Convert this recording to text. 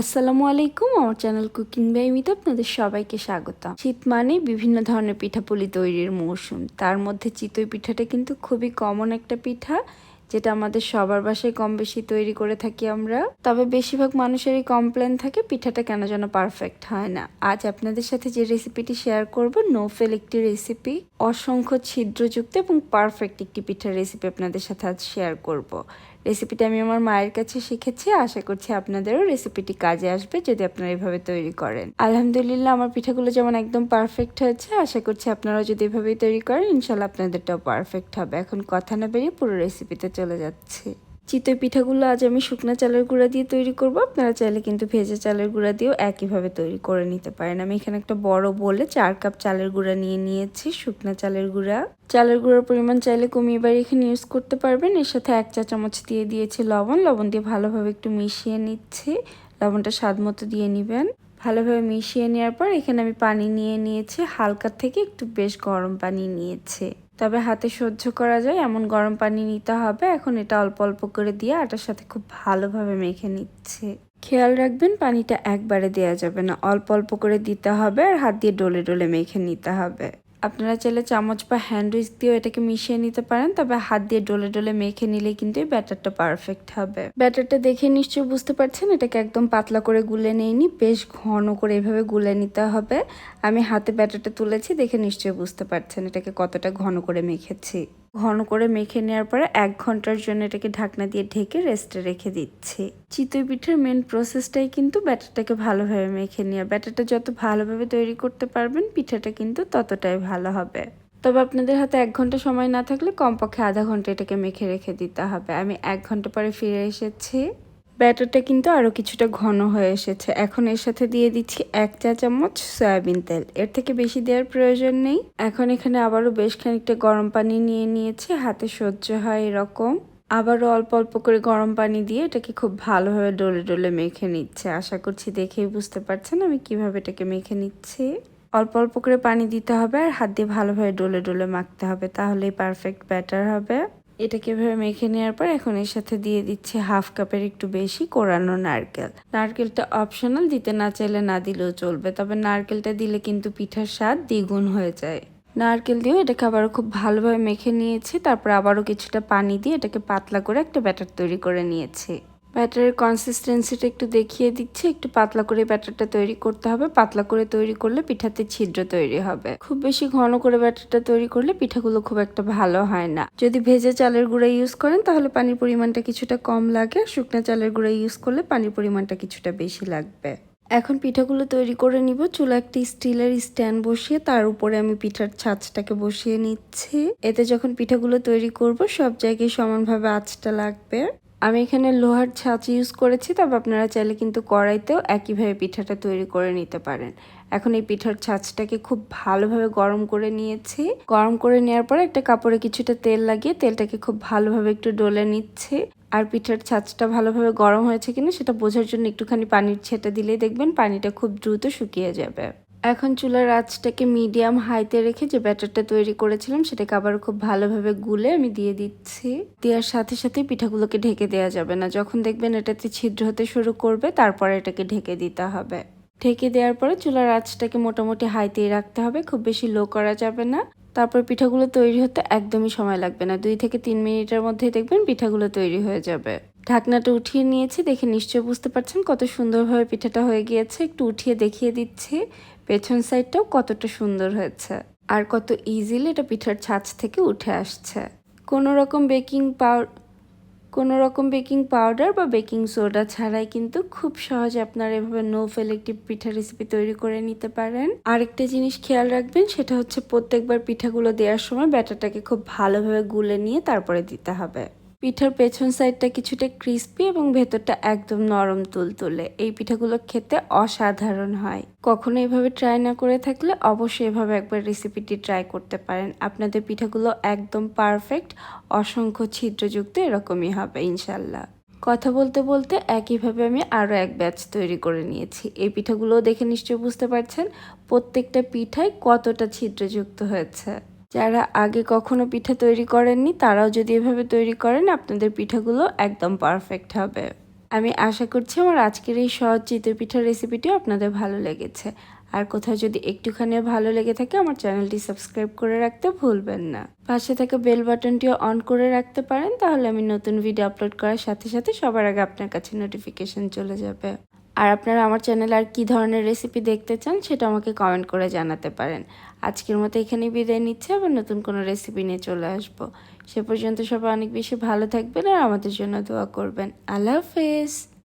আসসালামু আলাইকুম, আমার চ্যানেল কুকিং বাই মিতে আপনাদের সবাইকে স্বাগত শীত মানে বিভিন্ন ধরনের পিঠাপুলি তৈরির মৌসুম। তার মধ্যে চিতই পিঠাটা কিন্তু খুবই কমন একটা পিঠা, যেটা আমাদের সবার বাসায় কম বেশি তৈরি করে থাকি আমরা। তবে বেশিরভাগ মানুষেরই কমপ্লেন থাকে, পিঠাটা কেন যেন পারফেক্ট হয় না। আজ আপনাদের সাথে যে রেসিপিটি শেয়ার করব নোফেল একটি রেসিপি অসংখ্য ছিদ্রযুক্ত এবং পারফেক্ট একটি পিঠার রেসিপি আপনাদের সাথে আজ শেয়ার করব। রেসিপিটা আমি আমার মায়ের কাছে শিখেছি, আশা করছি আপনাদেরও রেসিপিটি কাজে আসবে যদি আপনারা এভাবে তৈরি করেন। আলহামদুলিল্লাহ, আমার পিঠাগুলো যেমন একদম পারফেক্ট হয়েছে, আশা করছি আপনারাও যদি এভাবেই তৈরি করেন, ইনশাল্লাহ আপনাদেরটাও পারফেক্ট হবে। এখন কথা না বেরিয়ে পুরো রেসিপিতে চলে যাচ্ছে। চিতই পিঠাগুলো আজ আমি শুকনো চালের গুঁড়া দিয়ে তৈরি করব। আপনারা চাইলে কিন্তু ভেজে চালের গুঁড়া দিয়েও একইভাবে তৈরি করে নিতে পারেন। আমি এখানে একটা বড় বলে চার কাপ চালের গুঁড়া নিয়ে নিয়েছি, শুকনো চালের গুঁড়া। চালের গুঁড়ার পরিমাণ চাইলে কমিয়ে বাড়ি এখানে ইউজ করতে পারবেন। এর সাথে এক চা চামচ দিয়ে দিয়েছি লবণ। লবণ দিয়ে ভালোভাবে একটু মিশিয়ে নিচ্ছি। লবণটা স্বাদ মতো দিয়ে নেবেন। ভালোভাবে মিশিয়ে নেওয়ার পর এখানে আমি পানি নিয়ে নিয়েছি। হালকা থেকে একটু বেশ গরম পানি নিয়েছে। তবে হাতে সহ্য করা যায়, এমন গরম পানি নিতে হবে। এখন এটা অল্প অল্প করে দিয়ে আটার সাথে খুব ভালোভাবে মেখে নিচ্ছে। খেয়াল রাখবেন, পানিটা একবারে দেওয়া যাবে না। অল্প অল্প করে দিতে হবে আর হাত দিয়ে ডলে ডলে মেখে নিতে হবে। আপনারা চাইলে চামচ বা হ্যান্ড রিস্ক দিয়েও এটাকে মিশিয়ে নিতে পারেন, তবে হাত দিয়ে ডলে ডলে মেখে নিলে কিন্তু এই ব্যাটারটা পারফেক্ট হবে। ব্যাটারটা দেখে নিশ্চয়ই বুঝতে পারছেন, এটাকে একদম পাতলা করে গুলে নিইনি, বেশ ঘন করে এভাবে গুলে নিতে হবে। আমি হাতে ব্যাটারটা তুলেছি, দেখে নিশ্চয়ই বুঝতে পারছেন এটাকে কতটা ঘন করে মেখেছি। ঘন করে মেখে নেওয়ার পরে এক ঘণ্টার জন্য এটাকে ঢাকনা দিয়ে ঢেকে রেস্টে রেখে দিচ্ছি। চিতই পিঠের মেন প্রসেসটাই কিন্তু ব্যাটারটাকে ভালোভাবে মেখে নেওয়া। ব্যাটারটা যত ভালোভাবে তৈরি করতে পারবেন, পিঠাটা কিন্তু ততটাই ভালো হবে। তবে আপনাদের হাতে এক ঘণ্টা সময় না থাকলে কমপক্ষে আধা ঘণ্টা এটাকে মেখে রেখে দিতে হবে। আমি এক ঘণ্টা পরে ফিরে এসেছি। ব্যাটারটা কিন্তু আরও কিছুটা ঘন হয়ে এসেছে। এখন এর সাথে দিয়ে দিচ্ছি এক চা চামচ সয়াবিন তেল। এর থেকে বেশি দেওয়ার প্রয়োজন নেই। এখন এখানে আবারও বেশ খানিকটা গরম পানি নিয়ে নিয়েছি, হাতে সহ্য হয় এরকম। আবারও অল্প অল্প করে গরম পানি দিয়ে এটাকে খুব ভালোভাবে ডলে ডলে মেখে নিচ্ছে। আশা করছি দেখেই বুঝতে পারছেন আমি কীভাবে এটাকে মেখে নিচ্ছি। অল্প অল্প করে পানি দিতে হবে আর হাত দিয়ে ভালোভাবে ডলে ডলে মাখতে হবে, তাহলেই পারফেক্ট ব্যাটার হবে। এটাকে এভাবে মেখে নেওয়ার পর এখন এর সাথে দিয়ে দিচ্ছে হাফ কাপের একটু বেশি কোরানো নারকেল। নারকেলটা অপশনাল দিতে না চাইলে না দিলেও চলবে, তবে নারকেলটা দিলে কিন্তু পিঠার স্বাদ দ্বিগুণ হয়ে যায়। নারকেল দিয়েও এটাকে আবারও খুব ভালোভাবে মেখে নিয়েছি, তারপর আবারও কিছুটা পানি দিয়ে এটাকে পাতলা করে একটা ব্যাটার তৈরি করে নিয়েছি। ব্যাটারের কনসিস্টেন্সিটা একটু দেখিয়ে দিচ্ছে, একটু পাতলা করে ব্যাটারটা তৈরি করতে হবে। পাতলা করে তৈরি করলে পিঠাতে ছিদ্র তৈরি হবে। খুব বেশি ঘন করে ব্যাটারটা তৈরি করলে পিঠাগুলো খুব একটা ভালো হয় না। যদি ভেজে চালের গুঁড়া ইউজ করেন, তাহলে পানির পরিমাণটা কিছুটা কম লাগে। শুকনা চালের গুঁড়া ইউজ করলে পানির পরিমাণটা কিছুটা বেশি লাগবে। এখন পিঠাগুলো তৈরি করে নিব। চুলা একটি স্টিলের স্ট্যান্ড বসিয়ে তার উপরে আমি পিঠার ছাঁচটাকে বসিয়ে নিচ্ছি। এতে যখন পিঠাগুলো তৈরি করব, সব জায়গায় সমানভাবে আঁচটা লাগবে। আমি এখানে লোহার ছাঁচ ইউজ করেছি, তবে আপনারা চাইলে কিন্তু কড়াইতেও একইভাবে পিঠাটা তৈরি করে নিতে পারেন। এখন এই পিঠার ছাঁচটাকে খুব ভালোভাবে গরম করে নিয়েছি। গরম করে নেওয়ার পর একটা কাপড়ে কিছুটা তেল লাগিয়ে তেলটাকে খুব ভালোভাবে একটু ডলে নিচ্ছি। আর পিঠার ছাঁচটা ভালোভাবে গরম হয়েছে কিনা সেটা বোঝার জন্য একটুখানি পানির ছেটা দিলেই দেখবেন পানিটা খুব দ্রুত শুকিয়ে যাবে। এখন চুলার আঁচটাকে মিডিয়াম হাইতে রেখে যে ব্যাটারটা তৈরি করেছিলাম, সেটাকে আবার খুব ভালোভাবে গুলে আমি দিয়ে দিচ্ছি। দেওয়ার সাথে সাথে পিঠাগুলোকে ঢেকে দেওয়া যাবে না। যখন দেখবেন এটাতে ছিদ্র হতে শুরু করবে, তারপরে এটাকে ঢেকে দিতে হবে। ঢেকে দেওয়ার পরে চুলার আঁচটাকে মোটামুটি হাইতেই রাখতে হবে। খুব বেশি লো করা যাবে না। তারপর পিঠাগুলো তৈরি হতে একদমই সময় লাগবে না। দুই থেকে তিন মিনিটের মধ্যেই দেখবেন পিঠাগুলো তৈরি হয়ে যাবে। ঢাকনাটা উঠিয়ে নিয়েছি, দেখে নিশ্চয় বুঝতে পারছেন কত সুন্দরভাবে পিঠাটা হয়ে গিয়েছে। একটু উঠিয়ে দেখিয়ে দিচ্ছি, পেছন সাইডটাও কতটা সুন্দর হয়েছে আর কত ইজিলি এটা পিঠার ছাঁচ থেকে উঠে আসছে। কোনো রকম বেকিং পাউডার কোনো রকম বেকিং পাউডার বা বেকিং সোডা ছাড়াই কিন্তু খুব সহজে আপনারা এভাবে নো ফেল একটি পিঠা রেসিপি তৈরি করে নিতে পারেন। আরেকটা জিনিস খেয়াল রাখবেন, সেটা হচ্ছে প্রত্যেকবার পিঠাগুলো দেওয়ার সময় ব্যাটারটাকে খুব ভালোভাবে গুলে নিয়ে তারপরে দিতে হবে। পিঠার পেছন সাইডটা কিছুটা ক্রিস্পি এবং ভেতরটা একদম নরম তুলতুলে। এই পিঠাগুলো খেতে অসাধারণ হয়। কখনো এভাবে ট্রাই না করে থাকলে অবশ্যই এভাবে একবার রেসিপিটি ট্রাই করতে পারেন। আপনাদের পিঠাগুলো একদম পারফেক্ট অসংখ্য ছিদ্রযুক্ত এরকমই হবে ইনশাল্লাহ কথা বলতে বলতে একইভাবে আমি আরও এক ব্যাচ তৈরি করে নিয়েছি। এই পিঠাগুলোও দেখে নিশ্চয়ই বুঝতে পারছেন প্রত্যেকটা পিঠায় কতটা ছিদ্রযুক্ত হয়েছে। যারা আগে কখনো পিঠা তৈরি করেননি, তারাও যদি এভাবে তৈরি করেন, আপনাদের পিঠাগুলো একদম পারফেক্ট হবে। আমি আশা করছি আমার আজকের এই সহজ চিতই পিঠার রেসিপিটিও আপনাদের ভালো লেগেছে। আর কোথাও যদি একটুখানিও ভালো লেগে থাকে, আমার চ্যানেলটি সাবস্ক্রাইব করে রাখতে ভুলবেন না। পাশে থাকা বেল বাটনটিও অন করে রাখতে পারেন, তাহলে আমি নতুন ভিডিও আপলোড করার সাথে সাথে সবার আগে আপনার কাছে নোটিফিকেশন চলে যাবে। আর আপনারা আমার চ্যানেল আর কী ধরনের রেসিপি দেখতে চান সেটা আমাকে কমেন্ট করে জানাতে পারেন। আজকের মতো এখানেই বিদায় নিচ্ছে, আবার নতুন কোনো রেসিপি নিয়ে চলে আসব। সে পর্যন্ত সবাই অনেক বেশি ভালো থাকবেন আর আমাদের জন্য দোয়া করবেন। আল্লাহ হাফেজ।